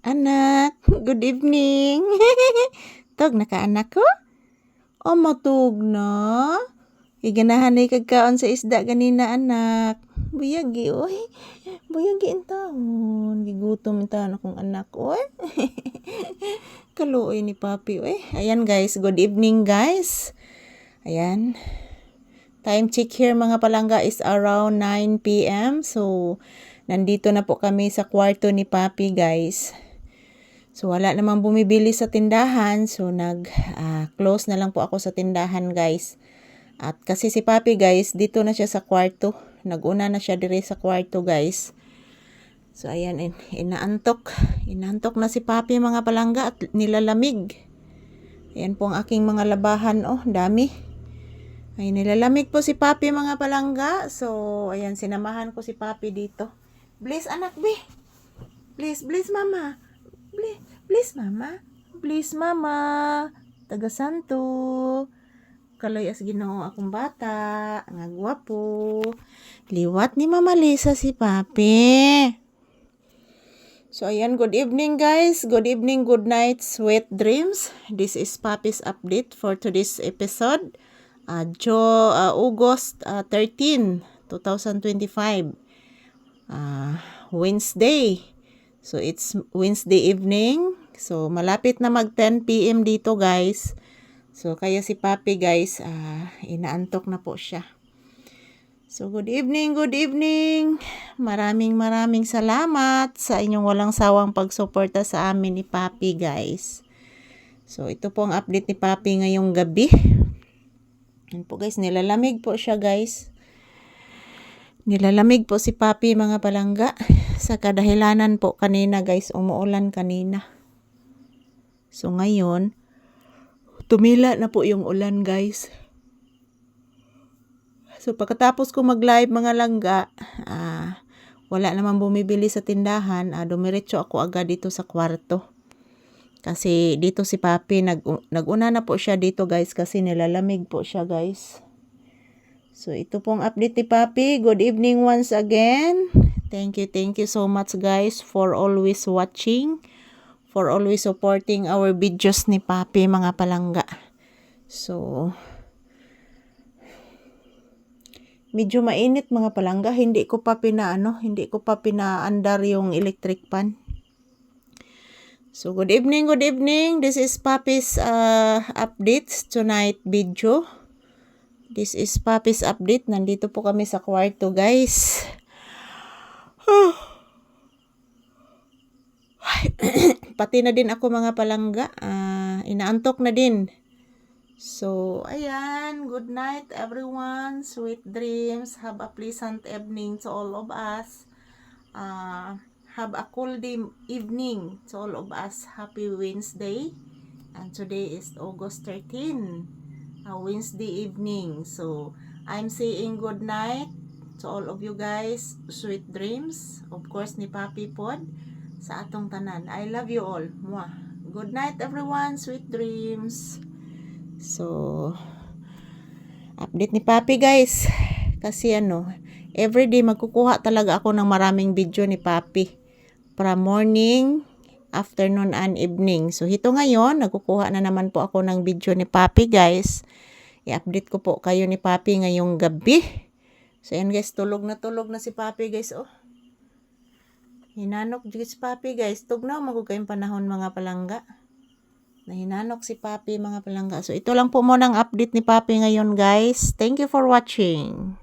Anak, good evening. Tog na ka anak ko? O matug na? Iganahan na kagkaon sa isda ganina anak. Buyagi oy. Buyagi in taon. Gigutom in taon akong anak oy. Kaluoy ni papi oy. Ayan guys, good evening guys. Ayan. Time check here mga palangga is around 9 p.m. So, nandito na po kami sa kwarto ni papi guys. So wala namang bumibili sa tindahan, so nag-close na lang po ako sa tindahan guys. At kasi si Papi guys, dito na siya sa kwarto. Naguna na siya dire sa kwarto guys. So ayan, in- inaantok. Inaantok na si Papi mga palangga at nilalamig. Ayan po ang aking mga labahan. Oh, dami. Ay, nilalamig po si Papi mga palangga. So, ayan, sinamahan ko si Papi dito. Please, anak, be. Please, please, mama. Please, please, mama. Please, mama. Taga Santo. Kaloy as ginoo akong bata. Nga gwapo. Liwat ni Mama Lisa si Papi. So, ayan, good evening guys. Good evening, good night, sweet dreams. This is Papi's update for today's episode. Uh, Jo, uh, August uh, 13, 2025. Uh, Wednesday. So, it's Wednesday evening. So, malapit na mag 10 p.m. dito guys. So, kaya si Papi guys, ah, inaantok na po siya. So, good evening, good evening. Maraming maraming salamat sa inyong walang sawang pagsuporta sa amin ni Papi guys. So, ito po ang update ni Papi ngayong gabi. Yan po guys, nilalamig po siya guys. Nilalamig po si Papi mga palangga. Sa kadahilanan po kanina guys, umuulan kanina. So ngayon, tumila na po yung ulan guys. So pagkatapos ko mag-live mga langga, ah, wala naman bumibili sa tindahan, ah, dumiretso ako agad dito sa kwarto. Kasi dito si Papi, nag, naguna na po siya dito guys kasi nilalamig po siya guys. So ito pong update ni Papi. Good evening once again. Thank you, thank you so much guys for always watching, for always supporting our videos ni Papi mga palangga. So, medyo mainit mga palangga. Hindi ko pa pinaano, hindi ko pa pinaandar yung electric pan. So, good evening, good evening. This is Papi's uh, updates tonight video. This is Papi's update. Nandito po kami sa kwarto, guys. Pati na din ako mga palangga. Ah, inaantok na din. So, ayan. Good night, everyone. Sweet dreams. Have a pleasant evening to all of us. Uh, have a cool day evening to all of us. Happy Wednesday. And today is August 13. A Wednesday evening. So, I'm saying good night to all of you guys. Sweet dreams. Of course, ni Papi Pod. Sa atong tanan. I love you all. Mwah. Good night, everyone. Sweet dreams. So, update ni Papi guys. Kasi ano, everyday magkukuha talaga ako ng maraming video ni Papi. From morning, afternoon, and evening. So, hito ngayon, nagkukuha na naman po ako ng video ni Papi guys. I-update ko po kayo ni Papi ngayong gabi. So, yan guys, tulog na tulog na si Papi guys. Oh. Hinanok si Papi guys. Tugnaw magugayong panahon mga palangga. Nahinanok si Papi mga palangga. So ito lang po muna ang update ni Papi ngayon guys. Thank you for watching.